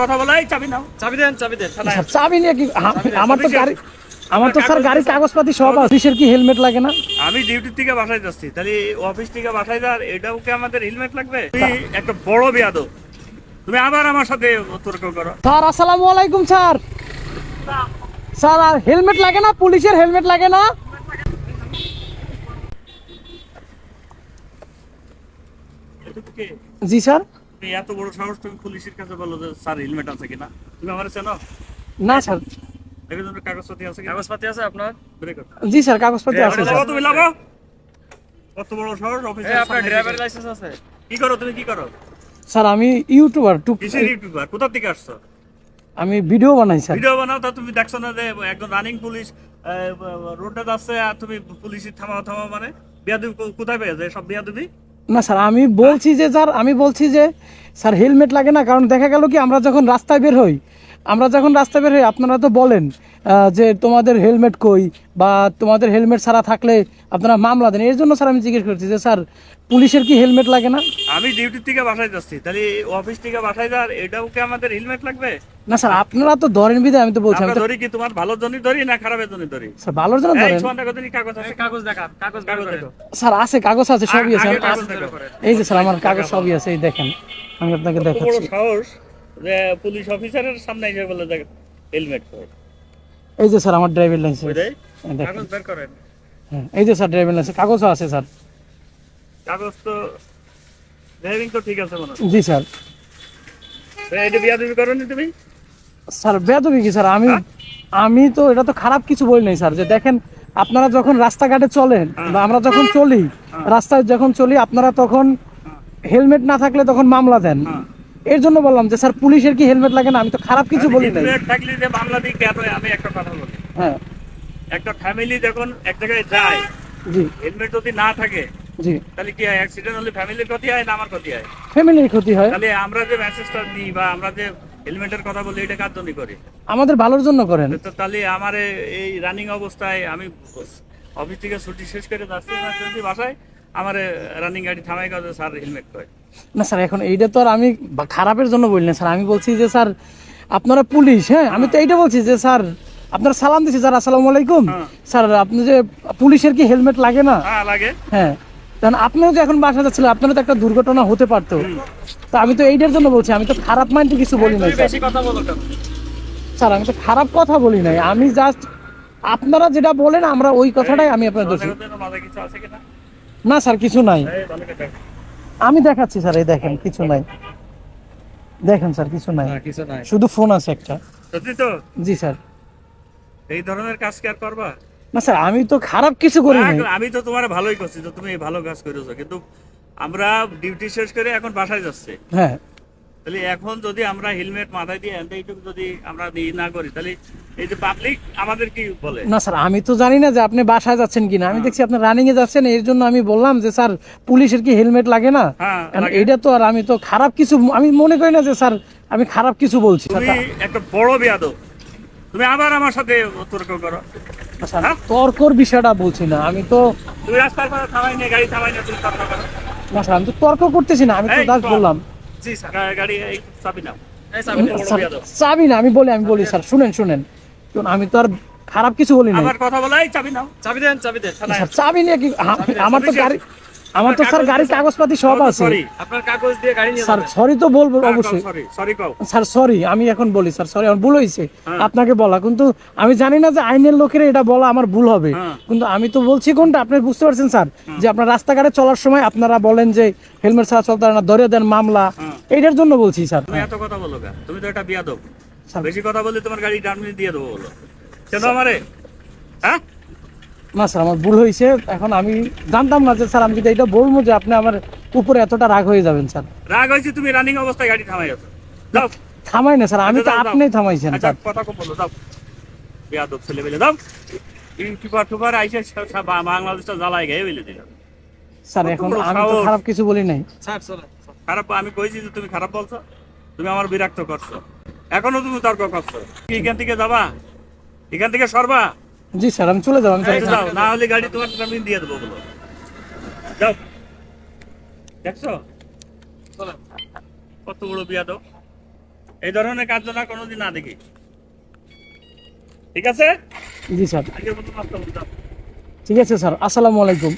কথা বলাই চাবি নাও। চাবি দেন চাবি দেন চাবি নিয়ে কি আমার তো গাড়ি আমার তো স্যার গাড়ির কাগজপাতি সব অফিসের কি হেলমেট লাগে না? আমি ডিউটি থেকে বাসায় যাচ্ছি। তাহলে অফিস থেকে বাসায় যাওয়ার এটাও কি আমাদের হেলমেট লাগবে? একটা বড় বেয়াদব। তুমি আবার আমার সাথে তর্ক করো। স্যার আসসালামু আলাইকুম স্যার। স্যার আর হেলমেট লাগে না? পুলিশের হেলমেট লাগে না? জি স্যার? তুমি এত বড় সাহস তুমি পুলিশের কাছে বলো যে স্যার হেলমেট আছে কিনা? তুমি আমার চেনো? না স্যার। দেখো তোমার কাগজপত্র আছে কিনা? কাগজপাতি আছে আপনার? জি স্যার কাগজপাতি আছে স্যার। তুমি লাগাও কত বড় সাহস এই আপনার ড্রাইভার লাইসেন্স আছে? কি করো তুমি কি করো? স্যার আমি ইউটিউবার টু কিসের ইউটিউবার? কোথা থেকে আসছো? আমি ভিডিও বানাই স্যার। ভিডিও বানাও তা তুমি দেখছ না যে একজন রানিং পুলিশ রোডে যাচ্ছে আর তুমি পুলিশের থামাও থামাও মানে? বিয়াদুবি কো- কোথায় পেয়েছে? সব বিয়াদুবি? না স্যার, আমি বলছি যে স্যার, আমি বলছি যে স্যার, হেলমেট লাগে না, কারণ দেখা গেল কি, আমরা যখন রাস্তায় বের হই, আমরা যখন রাস্তায় বের হই, আপনারা তো বলেন যে তোমাদের হেলমেট কই বা তোমাদের হেলমেট ছাড়া থাকলে আপনারা মামলা দেন। এর জন্য স্যার আমি জিজ্ঞেস করছি যে স্যার, পুলিশের কি হেলমেট লাগে না? আমি ডিউটি থেকে বাসায় যাচ্ছি। তাহলে অফিস থেকে বাসায় যাওয়ার, এটাও কি আমাদের হেলমেট লাগবে? না স্যার আপনারা তো ধরেন বিদে আমি তো বলছি আমরা ধরি কি তোমার ভালোর জন্য ধরি না খারাপের জন্য ধরি? স্যার ভালোর জন্য এই ধরেন। কাগজ আছে। কাগজ দেখা কাগজ কাগজ দেখো। স্যার আছে কাগজ আছে সবই আছে। এই যে স্যার আমার কাগজ সবই আছে এই দেখেন। আমি আপনাকে কত বড় সাহস যে পুলিশ অফিসারের সামনে এসে বলে দেখ হেলমেট এই যে স্যার আমার ড্রাইভিং লাইসেন্স দেখেন। কাগজ বের করেন। হ্যাঁ, এই যে স্যার ড্রাইভিং লাইসেন্স কাগজও আছে স্যার। কাগজ তো ড্রাইভিং তো ঠিক আছে মনে জি স্যার। এটা বিয়াদবি করনি তুমি? স্যার বেদবি কি স্যার? আমি আমি তো এটা তো খারাপ কিছু বলি নাই স্যার। যে দেখেন আপনারা যখন রাস্তাঘাটে চলেন বা আমরা যখন চলি রাস্তায় যখন চলি আপনারা তখন হেলমেট না থাকলে তখন মামলা দেন। হ্যাঁ। এর জন্য বললাম যে স্যার পুলিশের কি হেলমেট লাগে না? আমি তো খারাপ কিছু বলি নাই। থাকলে যে মামলা দিই কেন আমি একটা কথা বলি। হ্যাঁ। একটা ফ্যামিলি যখন এক জায়গায় যায় জি। হেলমেট যদি না থাকে জি। তাহলে কি হয়? অ্যাক্সিডেন্ট হলে ফ্যামিলির ক্ষতি হয় না আমার ক্ষতি হয়? ফ্যামিলির ক্ষতি হয়। তাহলে আমরা যে মেসেজটা দিই বা আমরা যে হেলমেটের কথা বলি এটা কার জন্য করি? আমাদের ভালোর জন্য করেন। তো তাহলে আমার এই রানিং অবস্থায় আমি অফিস থেকে ছুটি শেষ করে যাচ্ছি বাসায় আমার রানিং গাড়ি থামাই কাজে স্যার হেলমেট করে না স্যার এখন এইটা তো আর আমি খারাপের জন্য বলি না স্যার। আমি বলছি যে স্যার আপনারা পুলিশ হ্যাঁ? আমি তো এইটা বলছি যে স্যার আপনারা সালাম দিচ্ছি স্যার আসসালামু আলাইকুম। হ্যাঁ। স্যার আপনি যে পুলিশের কি হেলমেট লাগে না? হ্যাঁ লাগে। হ্যাঁ। কারণ আপনিও যে এখন বাসা যাচ্ছিলেন আপনারও তো একটা দুর্ঘটনা হতে পারতো। তা আমি তো এইটার জন্য বলছি আমি তো খারাপ মাইন্ডে কিছু বলি নাই স্যার কথা বলো স্যার আমি তো খারাপ কথা বলি নাই। আমি জাস্ট আপনারা যেটা বলেন আমরা ওই কথাটাই আমি আপনার দোষী না স্যার কিছু নাই। আমি দেখাচ্ছি স্যার এই দেখেন কিছু নাই। দেখেন স্যার কিছু নাই। কিছু নাই। শুধু ফোন আছে একটা। জি স্যার এই ধরনের কাজ কি আর করবা? না স্যার আমি তো খারাপ কিছু করি না, আমি তো তোমার ভালোই করছি তো তুমি ভালো কাজ করেছ। কিন্তু আমরা ডিউটি শেষ করে এখন বাসায় যাচ্ছে। হ্যাঁ। তাহলে এখন যদি আমরা হেলমেট মাথায় দিয়ে এইটুকু যদি আমরা না করি তাহলে এই যে পাবলিক আমাদের কি বলে? না স্যার আমি তো জানি না যে আপনি বাসায় যাচ্ছেন কিনা। আমি দেখছি আপনি রানিং এ যাচ্ছেন এর জন্য আমি বললাম যে স্যার পুলিশের কি হেলমেট লাগে না? হ্যাঁ। এইটা তো আর আমি তো খারাপ কিছু আমি মনে করি না যে স্যার আমি খারাপ কিছু বলছি। তুমি একটা বড় বেয়াদব। তুমি আবার আমার সাথে তর্ক করো। হ্যাঁ? তর্কর বিষয়টা বলছি না আমি তো রাস্তার পাশে থামাই নিয়ে গাড়ি থামাই নিয়ে তুমি তর্ক করো। না স্যার আমি তো তর্ক করতেছি না আমি তো জাস্ট বললাম। জি স্যার। গাড়ি চাবি নাও। না আমি বলি আমি বলি স্যার শুনেন শুনেন। আমি তো আর খারাপ কিছু বলি না আমার কথা বলাই চাবি নাও। চাবি দেন চাবি দেন চাবি নিয়ে কি আমার তো গাড়ি আমার তো স্যার গাড়ির কাগজপাতি সব আছে। আপনার কাগজ দিয়ে গাড়ি নিয়ে স্যার সরি তো বলব অবশ্যই। সরি সরি কও। স্যার সরি আমি এখন বলি স্যার সরি আমার ভুল হয়েছে। হ্যাঁ। আপনাকে বলা কিন্তু আমি জানি না যে আইনের লোকেরা এটা বলা আমার ভুল হবে। হ্যাঁ। কিন্তু আমি তো বলছি কোনটা আপনি বুঝতে পারছেন স্যার যে আপনার রাস্তাঘাটে চলার সময় আপনারা বলেন যে হেলমেট ছাড়া চলতে না ধরে দেন মামলা। হ্যাঁ। এইটার জন্য বলছি স্যার। তুমি এত কথা বলো তুমি তো একটা বিয়াদব। বেশি কথা বললে তোমার গাড়ি টার্মিনে দিয়ে দেবো বলো। কেন আমারে? হ্যাঁ? না স্যার আমার ভুল হয়েছে। এখন আমি জানতাম না যে স্যার আমি যদি এটা বলব যে আপনি আমার উপরে এতটা রাগ হয়ে যাবেন স্যার। রাগ হয়েছে তুমি রানিং অবস্থায় গাড়ি থামাই যাও। থামাই না স্যার আমি তো আচ্ছা, যাও। আপনি থামাইছেন আচ্ছা স্যার। কথা কম বলো যাও। বিয়াদব ছেলে বেলে যাও। ইউটিউবার টুবার আইসে বাংলাদেশটা জ্বালায় গেয়ে বেলে দিল। স্যার এখন আমি তো খারাপ কিছু বলি নাই। স্যার খারাপ আমি কইছি যে তুমি খারাপ বলছো তুমি আমার বিরক্ত করছ। এখনও তুমি তর্ক করছ। কি এখান থেকে যাবা এখান থেকে সরবা। জি স্যার আমি চলে যাব আমি যাও না হলে গাড়ি তোমার আমি দিয়ে দেবো বলো। যাও। দেখছ? কত বড় বিয়া দাও এই ধরনের কাজ না কোনোদিন না দেখি। ঠিক আছে? জি স্যার। ঠিক আছে স্যার আসসালামু আলাইকুম।